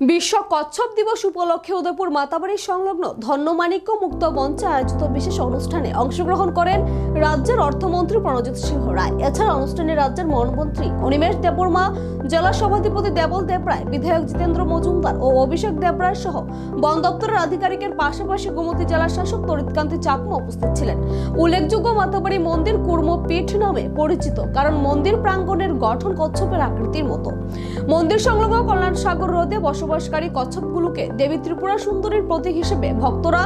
বিশ্ব কচ্ছপ দিবস উপলক্ষে উদয়পুর মাতাবাড়ি সংলগ্ন ধন্যমাণিক্য মুক্ত মঞ্চে আয়োজিত বিশেষ অনুষ্ঠানে অংশগ্রহণ করেন রাজ্যের অর্থমন্ত্রী প্রণজিৎ সিংহ রায়। এছাড়া অনুষ্ঠানে রাজ্যের মহামন্ত্রী অনিমেষ দেববর্মা, জেলা সভাধিপতি দেবল দেবরায়, বিধায়ক জিতেন্দ্র মজুমদার ও অভিষেক দেবরায় সহ বন দপ্তরের আধিকারিকের পাশাপাশি গোমতী জেলার শাসক তরিতকান্তি চাকমা উপস্থিত ছিলেন। উল্লেখযোগ্য মাতাবাড়ি মন্দির কুর্ম পীঠ নামে পরিচিত, কারণ মন্দির প্রাঙ্গণের গঠন কচ্ছপের আকৃতির মতো। মন্দির সংলগ্ন কল্যাণ সাগর রোদে বসবাসকারী কচ্ছপগুলোকে দেবী ত্রিপুরা সুন্দরীর প্রতীক হিসেবে ভক্তরা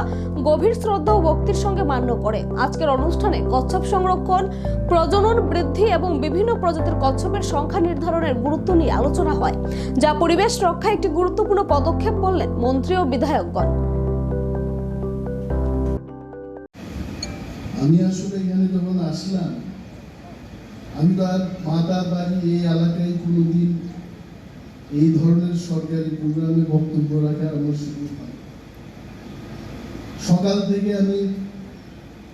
গভীর শ্রদ্ধা ও ভক্তির সঙ্গে মান্য করে। আজকের অনুষ্ঠানে কচ্ছপ সংরক্ষণ, প্রজনন বৃদ্ধি এবং বিভিন্ন প্রজাতির কচ্ছপের সংখ্যা নির্ধারণের গুরুত্ব নিয়ে আলোচনা হয়, যা পরিবেশ রক্ষায় একটি গুরুত্বপূর্ণ পদক্ষেপ বললেন মন্ত্রী ও বিধায়কগণ। আমি আসলে এখানে যখন আসলাম, আমি তো আর মাতা বাড়ি এই এলাকায় কোনোদিন এই ধরনের সরকারি প্রোগ্রামে বক্তব্য রাখার আমার সুযোগ হয় সকাল থেকে আমি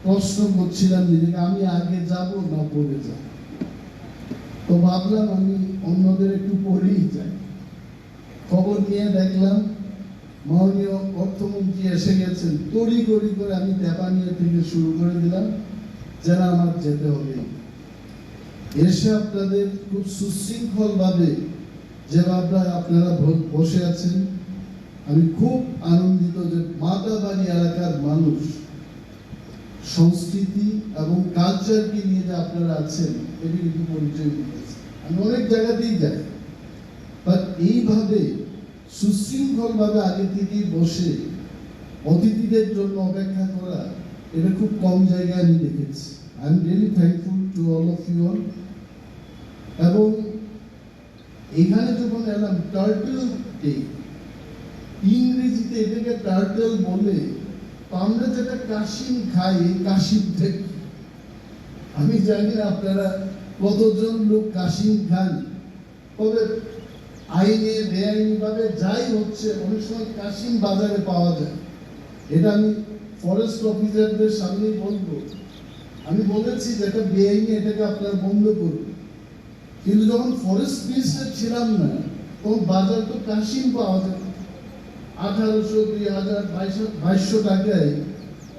প্রশ্ন করছিলাম নিজেকে আমি আগে যাব না পড়ে যাব? তো ভাবলাম আমি অন্যদের একটু পড়েই যাই। খবর নিয়ে দেখলাম, মাননীয় অর্থমন্ত্রী এসে গেছেন। তড়ি গড়ি করে আমি দেবানিয়া থেকে শুরু করে দিলাম, যেন আমার যেতে হবে এসে আপনাদের খুব সুশৃঙ্খল ভাবে যেভাবে আপনারা বসে আছেন, আমি খুব আনন্দিত যে মাতাবাড়ি এলাকার মানুষ সংস্কৃতি এবং কালচারকে নিয়ে যে আপনারা আছেন, এটি কিন্তু পরিচয় দিতেছে আমি অনেক জায়গাতেই যাই বাট এইভাবে সুশৃঙ্খলভাবে আগে থেকেই বসে অতিথিদের জন্য অপেক্ষা করা, এটা খুব কম জায়গায় আমি দেখেছি। I am really thankful to all of you all এবং এখানে যখন এলাম টার্টল ডে ইংরেজিতে এটাকে টার্টল বলে আমরা যেটা কাশিম খাই, এই কাশিমটা কি? আমি জানি না আপনারা কতজন লোক কাশিম খান, তবে আইনে বেআইনি ভাবে যাই হচ্ছে, অনেক সময় কাশিম বাজারে পাওয়া যায়। এটা আমি ফরেস্ট অফিসারদের সামনেই বলব। আমি বলেছি যে এটা বেআইনি, এটাকে আপনার বন্ধ করুন। কিন্তু যখন ফরেস্ট মিনিস্টার ছিলাম না, তখন বাজার তো কাশিম পাওয়া যায় আঠারোশো, দুই হাজার বাইশশো টাকায়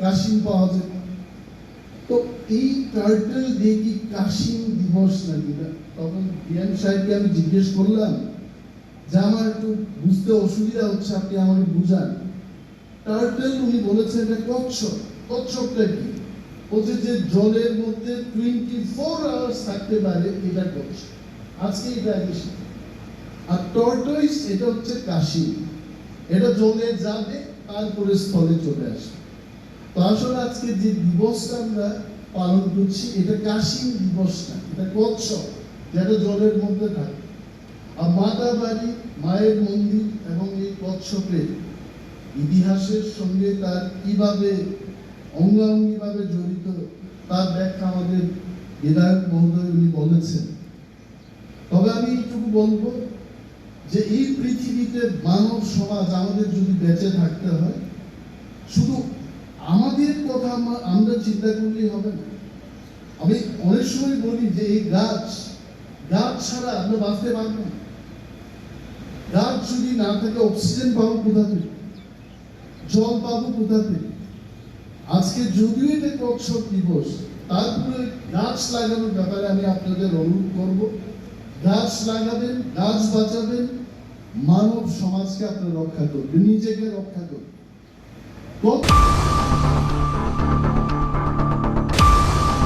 কাশিম পাওয়া যায় তো এই টার্টল দিয়ে কি কাশিম দিবস নাকি? তখন ডিএম সাহেবকে আমি জিজ্ঞেস করলাম, যে আমার একটু বুঝতে অসুবিধা হচ্ছে, আপনি আমাকে বুঝান। টার্টল উনি বলেছেন এটা কচ্ছপ। কচ্ছপটা কি? বলছে যে জলের মধ্যে টোয়েন্টি ফোর আওয়ার্স থাকতে পারে এটা কচ্ছপ আজকে এটা আগে আর টর্টয়েস এটা হচ্ছে কাশি। এটা জলে যাবে, তারপরে স্থলে চলে আসবে। তো আসলে আজকে যে দিবসটা আমরা পালন করছি, এটা কাশিম দিবস না, এটা কচ্ছপ যেটা জলের মধ্যে থাকে। আর মাতা বাড়ি মায়ের মন্দির এবং এই কচ্ছপের ইতিহাসের সঙ্গে তার কীভাবে অঙ্গাঙ্গিভাবে জড়িত তার ব্যাখ্যা আমাদের বিধায়ক মহোদয় উনি বলেছেন। তবে আমি এইটুকু বলব যে এই পৃথিবীতে মানব সমাজ আমাদের যদি বেঁচে থাকতে হয়, শুধু আমাদের কথা আমরা চিন্তা করলেই হবে না। আমি অনেক সময় বলি যে এই গাছ গাছ ছাড়া আমরা বাঁচতে পারব না। গাছ যদি না থাকে, অক্সিজেন পাবো কোথা থেকে? জল পাবো কোথা থেকে? আজকে যদিও এটা কচ্ছপ দিবস, তারপরে গাছ লাগানোর ব্যাপারে আমি আপনাদের অনুরোধ করব। গাছ লাগাবেন গাছ বাঁচাবেন মানব সমাজকে আপনার রক্ষা করবেন, নিজেকে রক্ষা করবেন।